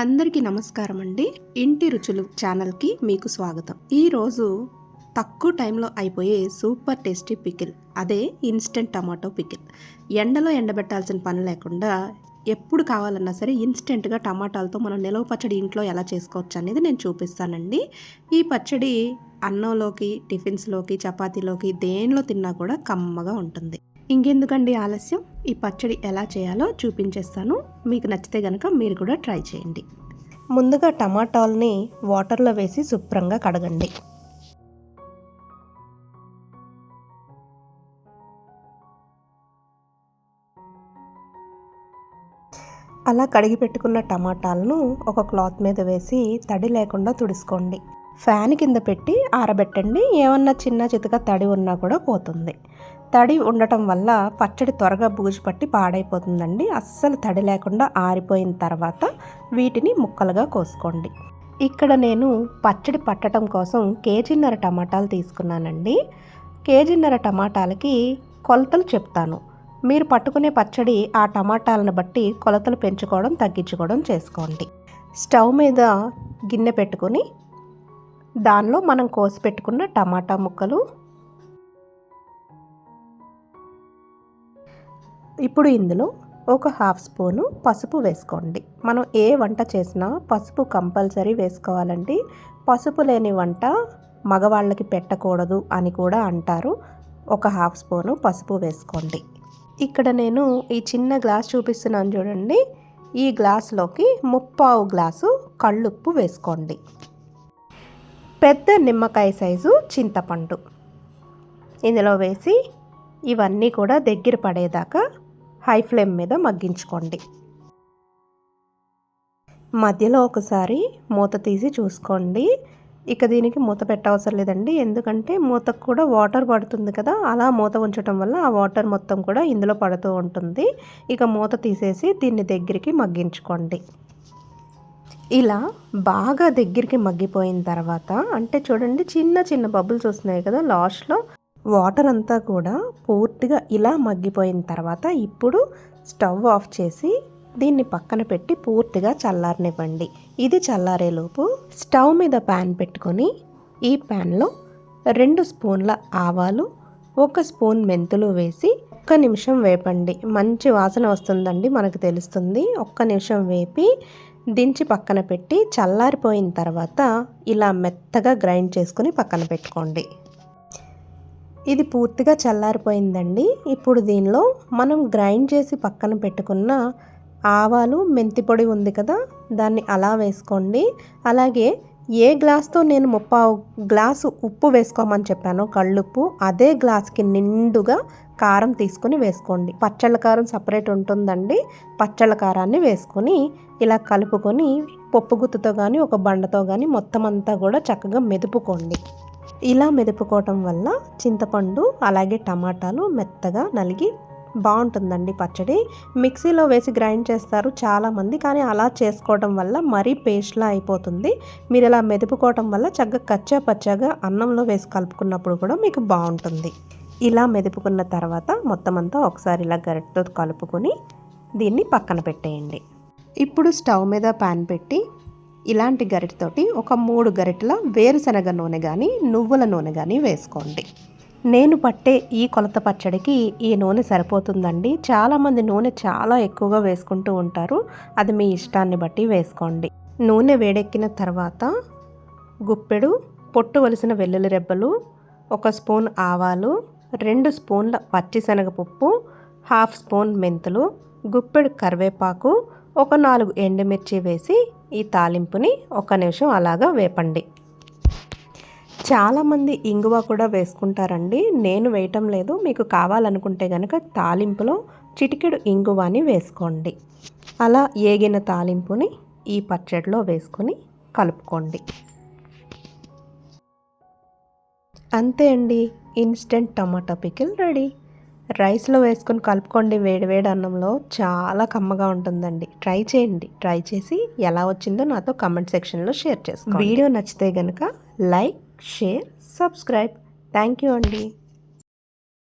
అందరికీ నమస్కారం అండి. ఇంటి రుచులు ఛానల్కి మీకు స్వాగతం. ఈరోజు తక్కువ టైంలో అయిపోయే సూపర్ టేస్టీ పికిల్ అదే ఇన్స్టెంట్ టమాటో పికిల్. ఎండలో ఎండబెట్టాల్సిన పని లేకుండా ఎప్పుడు కావాలన్నా సరే ఇన్స్టెంట్గా టమాటాలతో మనం నిలవ పచ్చడి ఇంట్లో ఎలా చేసుకోవచ్చు అనేది నేను చూపిస్తానండి. ఈ పచ్చడి అన్నంలోకి టిఫిన్స్లోకి చపాతీలోకి దేనిలో తిన్నా కూడా కమ్మగా ఉంటుంది. ఇంకెందుకండి ఆలస్యం? ఈ పచ్చడి ఎలా చేయాలో చూపించేస్తాను. మీకు నచ్చితే కనుక మీరు కూడా ట్రై చేయండి. ముందుగా టమాటాలని వాటర్లో వేసి శుభ్రంగా కడగండి. అలా కడిగి పెట్టుకున్న టమాటాలను ఒక క్లాత్ మీద వేసి తడి లేకుండా తుడుచుకోండి. ఫ్యాన్ కింద పెట్టి ఆరబెట్టండి. ఏమన్నా చిన్న చితక తడి ఉన్నా కూడా పోతుంది. తడి ఉండటం వల్ల పచ్చడి త్వరగా బూజు పట్టి పాడైపోతుందండి. అస్సలు తడి లేకుండా ఆరిపోయిన తర్వాత వీటిని ముక్కలుగా కోసుకోండి. ఇక్కడ నేను పచ్చడి పట్టడం కోసం కేజీన్నర టమాటాలు తీసుకున్నానండి. కేజీన్నర టమాటాలకి కొలతలు చెప్తాను. మీరు పట్టుకునే పచ్చడి ఆ టమాటాలను బట్టి కొలతలు పెంచుకోవడం తగ్గించుకోవడం చేసుకోండి. స్టవ్ మీద గిన్నె పెట్టుకొని దానిలో మనం కోసి పెట్టుకున్న టమాటా ముక్కలు ఇప్పుడు ఇందులో ఒక హాఫ్ స్పూను పసుపు వేసుకోండి. మనం ఏ వంట చేసినా పసుపు కంపల్సరీ వేసుకోవాలండి. పసుపు లేని వంట మగవాళ్ళకి పెట్టకూడదు అని కూడా అంటారు. ఒక హాఫ్ స్పూను పసుపు వేసుకోండి. ఇక్కడ నేను ఈ చిన్న గ్లాస్ చూపిస్తున్నాను చూడండి. ఈ గ్లాస్లోకి ముప్పావు గ్లాసు కళ్ళుప్పు వేసుకోండి. పెద్ద నిమ్మకాయ సైజు చింతపండు. ఇందులో వేసి ఇవన్నీ కూడా దగ్గర పడేదాకా హై ఫ్లేమ్ మీద మగ్గించుకోండి. మధ్యలో ఒకసారి మూత తీసి చూసుకోండి. ఇక దీనికి మూత పెట్టవసరం లేదండి. ఎందుకంటే మూతకు కూడా వాటర్ పడుతుంది కదా అలా మూత ఉంచడం వల్ల ఆ వాటర్ మొత్తం కూడా ఇందులో పడుతూ ఉంటుంది. ఇక మూత తీసేసి దీన్ని దగ్గరికి మగ్గించుకోండి. ఇలా బాగా దగ్గరికి మగ్గిపోయిన తర్వాత అంటే చూడండి చిన్న చిన్న బబుల్స్ వస్తున్నాయి కదా లాస్ట్లో వాటర్ అంతా కూడా పూర్తిగా ఇలా మగ్గిపోయిన తర్వాత ఇప్పుడు స్టవ్ ఆఫ్ చేసి దీన్ని పక్కన పెట్టి పూర్తిగా చల్లారనివ్వండి. ఇది చల్లారేలోపు స్టవ్ మీద ప్యాన్ పెట్టుకొని ఈ ప్యాన్లో రెండు స్పూన్ల ఆవాలు ఒక స్పూన్ మెంతులు వేసి ఒక్క నిమిషం వేపండి. మంచి వాసన వస్తుందండి మనకు తెలుస్తుంది. ఒక్క నిమిషం వేపి దించి పక్కన పెట్టి చల్లారిపోయిన తర్వాత ఇలా మెత్తగా గ్రైండ్ చేసుకుని పక్కన పెట్టుకోండి. ఇది పూర్తిగా చల్లారిపోయిందండి. ఇప్పుడు దీనిలో మనం గ్రైండ్ చేసి పక్కన పెట్టుకున్న ఆవాలు మెంతి పొడి ఉంది కదా దాన్ని అలా వేసుకోండి. అలాగే ఏ గ్లాస్తో నేను ముప్పావు గ్లాసు ఉప్పు వేసుకోమని చెప్పాను కళ్ళుప్పు అదే గ్లాస్కి నిండుగా కారం తీసుకొని వేసుకోండి. పచ్చళ్ళ కారం సపరేట్ ఉంటుందండి. పచ్చళ్ళ కారాన్ని వేసుకొని ఇలా కలుపుకొని పప్పు గుత్తుతో కానీ ఒక బండతో కానీ మొత్తం అంతా కూడా చక్కగా మెదుపుకోండి. ఇలా మెదుపుకోవటం వల్ల చింతపండు అలాగే టమాటాలు మెత్తగా నలిగి బాగుంటుందండి పచ్చడి. మిక్సీలో వేసి గ్రైండ్ చేస్తారు చాలామంది కానీ అలా చేసుకోవడం వల్ల మరీ పేస్ట్లా అయిపోతుంది. మీరు ఇలా మెదుపుకోవటం వల్ల చక్కగా కచ్చా పచ్చగా అన్నంలో వేసి కలుపుకున్నప్పుడు కూడా మీకు బాగుంటుంది. ఇలా మెదుపుకున్న తర్వాత మొత్తం అంతా ఒకసారి ఇలా గరిటతో కలుపుకొని దీన్ని పక్కన పెట్టేయండి. ఇప్పుడు స్టవ్ మీద ప్యాన్ పెట్టి ఇలాంటి గరిటతోటి ఒక మూడు గరిటల వేరుశనగ నూనె కానీ నువ్వుల నూనె కానీ వేసుకోండి. నేను పట్టే ఈ కొలత పచ్చడికి ఈ నూనె సరిపోతుందండి. చాలామంది నూనె చాలా ఎక్కువగా వేసుకుంటూ ఉంటారు. అది మీ ఇష్టాన్ని బట్టి వేసుకోండి. నూనె వేడెక్కిన తర్వాత గుప్పెడు పొట్టు వలసిన వెల్లుల్లి రెబ్బలు ఒక స్పూన్ ఆవాలు రెండు స్పూన్ల పచ్చిశనగపప్పు హాఫ్ స్పూన్ మెంతులు గుప్పెడు కరివేపాకు ఒక నాలుగు ఎండుమిర్చి వేసి ఈ తాలింపుని ఒక నిమిషం అలాగా వేపండి. చాలామంది ఇంగువ కూడా వేసుకుంటారండి. నేను వేయటం లేదు. మీకు కావాలనుకుంటే కనుక తాలింపులో చిటికెడు ఇంగువాని వేసుకోండి. అలా ఏగిన తాలింపుని ఈ పచ్చడిలో వేసుకొని కలుపుకోండి. అంతే అండి. Instant tomato pickle ready. రైస్లో వేసుకొని కలుపుకోండి వేడివేడి అన్నంలో. చాలా కమ్మగా ఉంటుందండి. ట్రై చేయండి. ట్రై చేసి ఎలా వచ్చిందో నాతో కమెంట్ సెక్షన్లో షేర్ చేసుకోండి. వీడియో నచ్చితే కనుక like share subscribe. Thank you అండి.